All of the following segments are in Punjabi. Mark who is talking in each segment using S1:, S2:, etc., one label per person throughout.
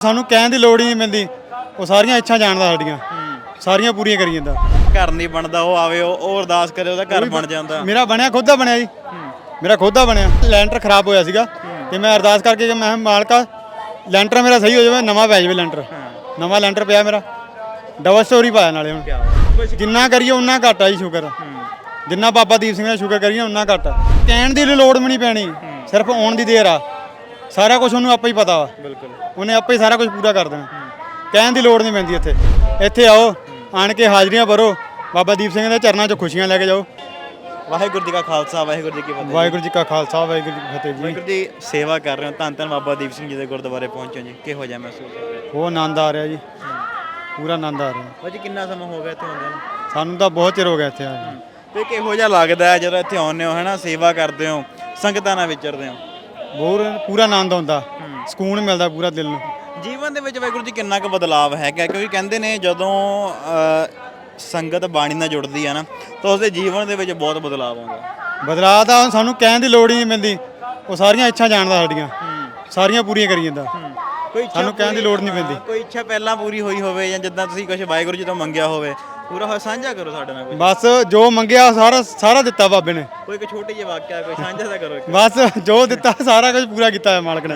S1: ਸਾਨੂੰ ਕਹਿਣ ਦੀ ਲੋੜ ਹੀ ਨਹੀਂ ਪੈਂਦੀ। ਉਹ ਸਾਰੀਆਂ ਇੱਛਾ ਜਾਣਦਾ ਸਾਡੀਆਂ। ਸਾਰੀਆਂ ਪੂਰੀਆਂ ਕਰੀ ਜਾਂਦਾ।
S2: ਘਰ ਨਹੀਂ ਬਣਦਾ ਉਹ ਆਵੇ ਉਹ ਉਹ ਅਰਦਾਸ ਕਰੇ ਉਹਦਾ ਘਰ ਬਣ ਜਾਂਦਾ।
S1: ਮੇਰਾ ਬਣਿਆ ਖੁਦ ਦਾ ਬਣਿਆ ਜੀ। ਮੇਰਾ ਖੁਦ ਦਾ ਬਣਿਆ। ਲੈਂਟਰ ਖਰਾਬ ਹੋਇਆ ਸੀਗਾ। ਤੇ ਮੈਂ ਅਰਦਾਸ ਕਰਕੇ ਕਿ ਮੈਂ ਮਾਲਕਾ ਲੈਂਟਰ ਮੇਰਾ ਸਹੀ ਹੋ ਜਾਵੇ ਨਵਾਂ ਪੈ ਜਾਵੇ ਲੈਂਟਰ। ਨਵਾਂ ਲੈਂਟਰ ਪਿਆ ਮੇਰਾ। ਡਬਲ ਸਟੋਰੀ ਪਾਇਆ ਨਾਲੇ ਹੁਣ। ਜਿੰਨਾ ਕਰੀਏ ਉਨਾ ਘੱਟ ਜੀ ਸ਼ੁਕਰ। ਜਿੰਨਾ ਬਾਬਾ ਦੀਪ ਸਿੰਘ ਦਾ ਸ਼ੁਕਰ ਕਰੀਏ ਉਨਾ ਘੱਟ। ਕਹਿਣ ਦੀ ਲੋੜ ਵੀ ਨਹੀਂ ਪੈਣੀ। ਸਿਰਫ ਆਉਣ ਦੀ ਦੇਰ ਆ। ਸਾਰਾ ਕੁਝ ਉਹਨੂੰ ਆਪੇ ਹੀ ਪਤਾ ਵਾ।
S2: ਬਿਲਕੁਲ।
S1: ਉਹਨੇ ਆਪੇ ਹੀ ਸਾਰਾ ਕੁਝ ਪੂਰਾ ਕਰ ਦੇਣਾ। ਕਹਿਣ ਦੀ ਲੋੜ ਨਹੀਂ ਪੈਂਦੀ ਇੱਥੇ। ਇੱਥੇ ਆਓ ਆਣ ਕੇ ਹਾਜ਼ਰੀਆਂ ਭਰੋ। ਬਾਬਾ ਦੀਪ ਸਿੰਘ ਦੇ ਚਰਨਾਂ 'ਚ ਖੁਸ਼ੀਆਂ ਲੈ ਕੇ ਜਾਓ।
S2: ਵਾਹਿਗੁਰੂ ਜੀ ਕਾ ਖਾਲਸਾ ਵਾਹਿਗੁਰੂ ਜੀ ਕੀ ਫਤਿਹ
S1: ਵਾਹਿਗੁਰੂ ਜੀ ਕਾ ਖਾਲਸਾ ਵਾਹਿਗੁਰੂ ਜੀ ਕੀ ਫਤਿਹ ਜੀ।
S2: ਵਾਹਿਗੁਰੂ ਜੀ ਸੇਵਾ ਕਰ ਰਹੇ ਹੋ। ਧੰਨ ਧੰਨ ਬਾਬਾ ਦੀਪ ਸਿੰਘ ਜੀ ਦੇ ਗੁਰਦੁਆਰੇ ਪਹੁੰਚੋ ਜੀ। ਕਿਹੋ ਜਿਹਾ ਮਹਿਸੂਸ ਹੋ ਰਿਹਾ?
S1: ਉਹ ਆਨੰਦ ਆ ਰਿਹਾ ਜੀ। ਪੂਰਾ ਆਨੰਦ ਆ ਰਿਹਾ।
S2: ਭਾਜੀ ਕਿੰਨਾ ਸਮਾਂ ਹੋ ਗਿਆ ਇੱਥੇ ਆਉਂਦੇ ਨੂੰ?
S1: ਸਾਨੂੰ ਤਾਂ ਬਹੁਤ ਚਿਰ ਹੋ ਗਿਆ ਇੱਥੇ ਆਏ ਨੂੰ।
S2: ਤੇ ਕਿਹੋ ਜਿਹਾ ਲੱਗਦਾ ਹੈ ਜਦੋਂ ਇੱਥੇ ਆਉਂਦੇ ਹੋ ਹੈਨਾ? ਸੇਵਾ ਕਰਦੇ ਹੋ ਸੰਗਤਾਂ ਨਾਲ ਵਿਚਰਦੇ ਹੋ?
S1: ਬਹੁਤ ਪੂਰਾ ਆਨੰਦ ਆਉਂਦਾ। ਸਕੂਨ ਮਿਲਦਾ ਪੂਰਾ ਦਿਲ ਨੂੰ।
S2: ਜੀਵਨ ਦੇ ਵਿੱਚ ਵਾਹਿਗੁਰੂ ਜੀ ਕਿੰਨਾ ਕੁ ਬਦਲਾਵ ਹੈਗਾ ਕਿਉਂਕਿ ਕਹਿੰਦੇ ਨੇ ਜਦੋਂ ਸੰਗਤ ਬਾਣੀ ਨਾਲ ਜੁੜਦੀ ਹੈ ਨਾ ਤਾਂ ਉਸਦੇ ਜੀਵਨ ਦੇ ਵਿੱਚ ਬਹੁਤ ਬਦਲਾਵ ਆਉਂਦਾ।
S1: ਬਦਲਾਅ ਤਾਂ ਸਾਨੂੰ ਕਹਿਣ ਦੀ ਲੋੜ ਹੀ ਨਹੀਂ ਪੈਂਦੀ ਉਹ ਸਾਰੀਆਂ ਇੱਛਾ ਜਾਣਦਾ ਸਾਡੀਆਂ। ਸਾਰੀਆਂ ਪੂਰੀਆਂ ਕਰੀ ਜਾਂਦਾ।
S2: ਕੋਈ
S1: ਸਾਨੂੰ ਕਹਿਣ ਦੀ ਲੋੜ ਨਹੀਂ ਪੈਂਦੀ।
S2: ਕੋਈ ਇੱਛਾ ਪਹਿਲਾਂ ਪੂਰੀ ਹੋਈ ਹੋਵੇ ਜਾਂ ਜਿੱਦਾਂ ਤੁਸੀਂ ਕੁਝ ਵਾਹਿਗੁਰੂ ਜੀ ਤੋਂ ਮੰਗਿਆ ਹੋਵੇ ਪੂਰਾ ਹੋਇਆ ਸਾਂਝਾ ਕਰੋ ਸਾਡੇ ਨਾਲ ਕੋਈ।
S1: ਬਸ ਜੋ ਮੰਗਿਆ ਸਾਰਾ ਸਾਰਾ ਦਿੱਤਾ ਬਾਬੇ ਨੇ।
S2: ਕੋਈ ਇੱਕ ਛੋਟੀ ਜਿਹੀ ਵਾਕਿਆ ਕੋਈ ਸਾਂਝਾ ਤਾਂ ਕਰੋ ਇੱਕ।
S1: ਬਸ ਜੋ ਦਿੱਤਾ ਸਾਰਾ ਕੁਝ ਪੂਰਾ ਕੀਤਾ ਹੈ ਮਾਲਕ ਨੇ।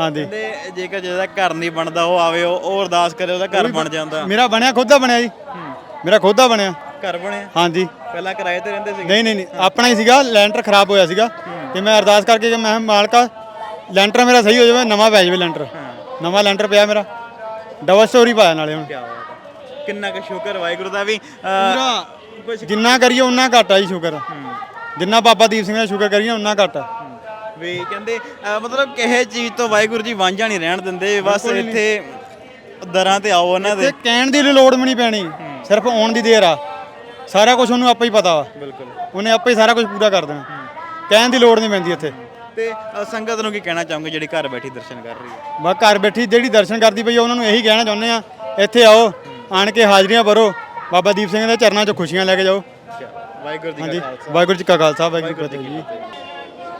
S1: ਹਾਂਜੀ।
S2: ਕਹਿੰਦੇ ਜੇਕਰ ਜਿਹਦਾ ਘਰ ਨਹੀਂ ਬਣਦਾ ਉਹ ਆਵੇ ਉਹ ਉਹ ਅਰਦਾਸ ਕਰੇ ਉਹਦਾ ਘਰ ਬਣ ਜਾਂਦਾ।
S1: ਮੇਰਾ ਬਣਿਆ ਖੁਦ ਦਾ ਬਣਿਆ ਜੀ। ਮੇਰਾ ਖੁਦ ਦਾ ਬਣਿਆ।
S2: ਘਰ ਬਣਿਆ?
S1: ਹਾਂਜੀ।
S2: ਪਹਿਲਾਂ ਕਿਰਾਏ ਤੇ ਰਹਿੰਦੇ ਸੀ
S1: ਨਹੀਂ ਨਹੀਂ ਨਹੀਂ। ਆਪਣਾ ਹੀ ਸੀਗਾ ਲੈਂਟਰ ਖਰਾਬ ਹੋਇਆ ਸੀਗਾ। ਤੇ ਮੈਂ ਅਰਦਾਸ ਕਰਕੇ ਕਿ ਮੈਂ ਕਿਹਾ ਮਾਲਕਾ ਲੈਂਟਰ ਮੇਰਾ ਸਹੀ ਹੋ ਜਾਵੇ ਨਵਾਂ ਪੈ ਜਾਵੇ ਲੈਂਟਰ। ਨਵਾਂ ਲੈਂਟਰ ਪਿਆ ਮੇਰਾ। ਡਬਲ ਸਟੋਰੀ ਪਾਇਆ ਨਾਲੇ ਹੁਣ।
S2: ਕੀ ਬਾਤ ਕਿੰਨਾ ਕੁ ਸ਼ੁਕਰ ਵਾਹਿਗੁਰੂ ਦਾ ਵੀ ਅ,
S1: ਪੂਰਾ।
S2: ਕੁਛ
S1: ਜਿੰਨਾ ਕਰੀਏ ਉਨਾ ਘੱਟ ਆ ਜੀ ਸ਼ੁਕਰ। ਜਿੰਨਾ ਬਾਬਾ ਦੀਪ ਸਿੰਘ ਦਾ ਸ਼ੁਕਰ ਕਰੀਏ ਉਨਾ ਘੱਟ ਆ।
S2: ਵੀ ਕਹਿੰਦੇ ਮਤਲਬ ਕਿਸੇ ਚੀਜ਼ ਤੋਂ ਵਾਹਿਗੁਰੂ ਜੀ ਵਾਂਝਾ ਨਹੀਂ ਰਹਿਣ ਦਿੰਦੇ ਬਸ ਇੱਥੇ ਦਰਾਂ ਤੇ ਆਓ ਉਹਨਾਂ ਦੇ।
S1: ਤੇ ਕਹਿਣ ਦੀ ਲੋੜ ਵੀ ਨਹੀਂ ਪੈਣੀ ਸਿਰਫ ਆਉਣ ਦੀ ਦੇਰ ਆ। ਸਾਰਾ ਕੁਝ ਉਹਨੂੰ ਆਪੇ ਹੀ ਪਤਾ ਵਾ।
S2: ਬਿਲਕੁਲ।
S1: ਉਹਨੇ ਆਪੇ ਹੀ ਸਾਰਾ ਕੁਝ ਪੂਰਾ ਕਰ ਦੇਣਾ। ਕਹਿਣ ਦੀ ਲੋੜ ਨਹੀਂ ਪੈਂਦੀ ਇੱਥੇ।
S2: ਤੇ ਅ, ਸੰਗਤ ਨੂੰ ਕੀ ਕਹਿਣਾ ਚਾਹੋਗੇ ਜਿਹੜੀ ਘਰ ਬੈਠੀ ਦਰਸ਼ਨ ਕਰ ਰਹੀ ਹੈ?
S1: ਬਸ ਘਰ ਬੈਠੀ ਜਿਹੜੀ ਦਰਸ਼ਨ ਕਰਦੀ ਪਈ ਆ, ਉਹਨਾਂ ਨੂੰ ਇਹੀ ਕਹਿਣਾ ਚਾਹੁੰਦੇ ਆ ਇੱਥੇ ਆਓ। ਆਣ ਕੇ ਹਾਜ਼ਰੀਆਂ ਭਰੋ। ਬਾਬਾ ਦੀਪ ਸਿੰਘ ਦੇ ਚਰਨਾਂ 'ਚ ਖੁਸ਼ੀਆਂ ਲੈ ਕੇ ਜਾਓ।
S2: ਵਾਹਿਗੁਰੂ ਜੀ
S1: ਹਾਂਜੀ ਵਾਹਿਗੁਰੂ ਜੀ ਕਾ ਖਾਲਸਾ ਵਾਹਿਗੁਰੂ ਜੀ ਕੀ ਫਤਿਹ ਜੀ।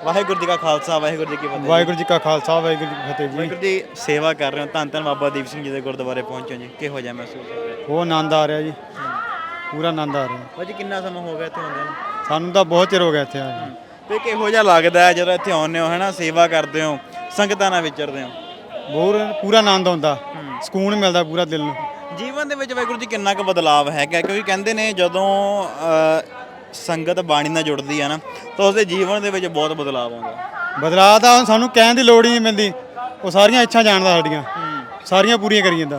S2: ਵਾਹਿਗੁਰੂ ਜੀ ਕਾ ਖਾਲਸਾ ਵਾਹਿਗੁਰੂ ਜੀ ਕੀ ਫਤਿਹ
S1: ਵਾਹਿਗੁਰੂ ਜੀ ਕਾ ਖਾਲਸਾ ਵਾਹਿਗੁਰੂ ਜੀ ਕੀ ਫਤਿਹ ਜੀ।
S2: ਵਾਹਿਗੁਰੂ ਜੀ ਸੇਵਾ ਕਰ ਰਹੇ ਹੋ। ਧੰਨ ਧੰਨ ਬਾਬਾ ਦੀਪ ਸਿੰਘ ਜੀ ਦੇ ਗੁਰਦੁਆਰੇ ਪਹੁੰਚੋ ਜੀ। ਕਿਹੋ ਜਿਹਾ ਮਹਿਸੂਸ ਹੋ ਰਿਹਾ?
S1: ਉਹ ਆਨੰਦ ਆ ਰਿਹਾ ਜੀ। ਪੂਰਾ ਆਨੰਦ ਆ ਰਿਹਾ।
S2: ਭਾਜੀ ਕਿੰਨਾ ਸਮਾਂ ਹੋ ਗਿਆ ਇੱਥੇ ਆਉਂਦੇ ਨੂੰ?
S1: ਸਾਨੂੰ ਤਾਂ ਬਹੁਤ ਚਿਰ ਹੋ ਗਿਆ ਇੱਥੇ ਆਏ ਨੂੰ।
S2: ਤੇ ਕਿਹੋ ਜਿਹਾ ਲੱਗਦਾ ਹੈ ਜਦੋਂ ਇੱਥੇ ਆਉਂਦੇ ਹੋ ਹੈਨਾ? ਸੇਵਾ ਕਰਦੇ ਹੋ ਸੰਗਤਾਂ ਨਾਲ ਵਿਚਰਦੇ ਹੋ?
S1: ਬਹੁਤ ਪੂਰਾ ਆਨੰਦ ਆਉਂਦਾ ਸਕੂਨ ਮਿਲਦਾ ਪੂਰਾ ਦਿਲ ਨੂੰ।
S2: ਜੀਵਨ ਦੇ ਵਿੱਚ ਵਾਹਿਗੁਰੂ ਜੀ ਕਿੰਨਾ ਕੁ ਬਦਲਾਵ ਹੈਗਾ ਕਿਉਂਕਿ ਕਹਿੰਦੇ ਨੇ ਜਦੋਂ ਅ, ਸੰਗਤ ਬਾਣੀ ਨਾਲ ਜੁੜਦੀ ਹੈ ਨਾ ਤਾਂ ਉਸਦੇ ਜੀਵਨ ਦੇ ਵਿੱਚ ਬਹੁਤ ਬਦਲਾਵ ਆਉਂਦਾ।
S1: ਬਦਲਾਅ ਤਾਂ ਹੁਣ ਸਾਨੂੰ ਕਹਿਣ ਦੀ ਲੋੜ ਹੀ ਨਹੀਂ ਪੈਂਦੀ। ਉਹ ਸਾਰੀਆਂ ਇੱਛਾ ਜਾਣਦਾ ਸਾਡੀਆਂ। ਸਾਰੀਆਂ ਪੂਰੀਆਂ ਕਰੀ ਜਾਂਦਾ।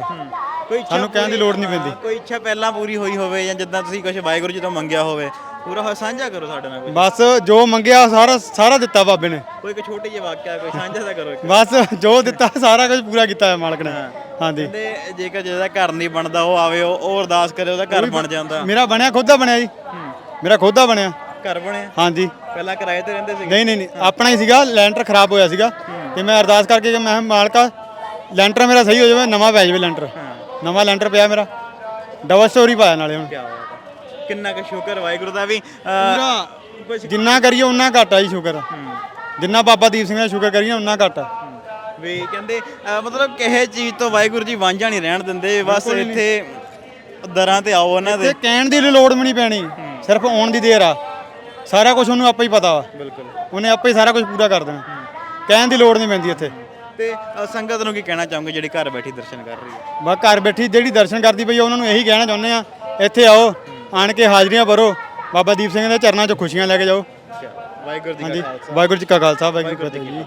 S2: ਕੋਈ ਇੱਛਾ
S1: ਸਾਨੂੰ ਕਹਿਣ ਦੀ ਲੋੜ ਨਹੀਂ ਪੈਂਦੀ।
S2: ਕੋਈ ਇੱਛਾ ਪਹਿਲਾਂ ਪੂਰੀ ਹੋਈ ਹੋਵੇ ਜਾਂ ਜਿੱਦਾਂ ਤੁਸੀਂ ਕੁਝ ਵਾਹਿਗੁਰੂ ਜੀ ਤੋਂ ਮੰਗਿਆ ਹੋਵੇ ਪੂਰਾ ਹੋਇਆ ਸਾਂਝਾ ਕਰੋ ਸਾਡੇ ਨਾਲ ਕੋਈ।
S1: ਬਸ ਜੋ ਮੰਗਿਆ ਸਾਰਾ ਸਾਰਾ ਦਿੱਤਾ ਬਾਬੇ ਨੇ।
S2: ਕੋਈ ਇੱਕ ਛੋਟੀ ਜਿਹੀ ਵਾਕਿਆ ਕੋਈ ਸਾਂਝਾ ਤਾਂ ਕਰੋ ਇੱਕ।
S1: ਬਸ ਜੋ ਦਿੱਤਾ ਸਾਰਾ ਕੁਝ ਪੂਰਾ ਕੀਤਾ ਹੈ ਮਾਲਕ ਨੇ। ਹਾਂਜੀ।
S2: ਕਹਿੰਦੇ ਜੇਕਰ ਜਿਹਦਾ ਘਰ ਨਹੀਂ ਬਣਦਾ ਉਹ ਆਵੇ ਉਹ ਉਹ ਅਰਦਾਸ ਕਰੇ ਉਹਦਾ ਘਰ ਬਣ ਜਾਂਦਾ।
S1: ਮੇਰਾ ਬਣਿਆ ਖੁਦ ਦਾ ਬਣਿਆ ਜੀ। ਮੇਰਾ ਖੁਦ ਦਾ ਬਣਿਆ।
S2: ਘਰ ਬਣਿਆ?
S1: ਹਾਂਜੀ।
S2: ਪਹਿਲਾਂ ਕਿਰਾਏ ਤੇ ਰਹਿੰਦੇ ਸੀ
S1: ਨਹੀਂ ਨਹੀਂ ਨਹੀਂ। ਆਪਣਾ ਹੀ ਸੀਗਾ ਲੈਂਟਰ ਖਰਾਬ ਹੋਇਆ ਸੀਗਾ। ਤੇ ਮੈਂ ਅਰਦਾਸ ਕਰਕੇ ਕਿ ਮੈਂ ਕਿਹਾ ਮਾਲਕਾ ਲੈਂਟਰ ਮੇਰਾ ਸਹੀ ਹੋ ਜਾਵੇ ਨਵਾਂ ਪੈ ਜਾਵੇ ਲੈਂਟਰ। ਨਵਾਂ ਲੈਂਟਰ ਪਿਆ ਮੇਰਾ। ਡਬਲ ਸਟੋਰੀ ਪਾਇਆ ਨਾਲੇ ਹੁਣ।
S2: ਕੀ ਬਾਤ ਹੈ। ਕਿੰਨਾ ਕੁ ਸ਼ੁਕਰ ਵਾਹਿਗੁਰੂ ਦਾ ਵੀ ਕੁਛ
S1: ਜਿੰਨਾ ਕਰੀਏ ਉਨਾ ਘੱਟ ਆ ਜੀ ਸ਼ੁਕਰ। ਜਿੰਨਾ ਬਾਬਾ ਦੀਪ ਸਿੰਘ ਦਾ ਸ਼ੁਕਰ ਕਰੀਏ ਉਨਾ ਘੱਟ ਆ।
S2: ਵੀ ਕਹਿੰਦੇ ਮਤਲਬ ਕਿਸੇ ਚੀਜ਼ ਤੋਂ ਵਾਹਿਗੁਰੂ ਜੀ ਵਾਂਝਾ ਨਹੀਂ ਰਹਿਣ ਦਿੰਦੇ ਬਸ ਇੱਥੇ ਦਰਾਂ ਤੇ ਆਓ ਉਹਨਾਂ ਦੇ।
S1: ਤੇ ਕਹਿਣ ਦੀ ਲੋੜ ਵੀ ਨਹੀਂ ਪੈਣੀ ਸਿਰਫ ਆਉਣ ਦੀ ਦੇਰ ਆ। ਸਾਰਾ ਕੁਝ ਉਹਨੂੰ ਆਪੇ ਹੀ ਪਤਾ ਵਾ।
S2: ਬਿਲਕੁਲ।
S1: ਉਹਨੇ ਆਪੇ ਹੀ ਸਾਰਾ ਕੁਝ ਪੂਰਾ ਕਰ ਦੇਣਾ। ਕਹਿਣ ਦੀ ਲੋੜ ਨਹੀਂ ਪੈਂਦੀ ਇੱਥੇ।
S2: ਤੇ ਅ, ਸੰਗਤ ਨੂੰ ਕੀ ਕਹਿਣਾ ਚਾਹੋਗੇ ਜਿਹੜੀ ਘਰ ਬੈਠੀ ਦਰਸ਼ਨ ਕਰ ਰਹੀ ਹੈ?
S1: ਬਸ ਘਰ ਬੈਠੀ ਜਿਹੜੀ ਦਰਸ਼ਨ ਕਰਦੀ ਪਈ ਆ, ਉਹਨਾਂ ਨੂੰ ਇਹੀ ਕਹਿਣਾ ਚਾਹੁੰਦੇ ਆ ਇੱਥੇ ਆਓ। ਆਣ ਕੇ ਹਾਜ਼ਰੀਆਂ ਭਰੋ। ਬਾਬਾ ਦੀਪ ਸਿੰਘ ਦੇ ਚਰਨਾਂ 'ਚ ਖੁਸ਼ੀਆਂ ਲੈ ਕੇ ਜਾਓ।
S2: ਵਾਹਿਗੁਰੂ ਜੀ
S1: ਹਾਂਜੀ
S2: ਕਾ ਖਾਲਸਾ।
S1: ਵਾਹਿਗੁਰੂ ਜੀ ਕਾ ਖਾਲਸਾ ਵਾਹਿਗੁਰੂ ਜੀ ਕੀ ਫਤਿਹ ਜੀ।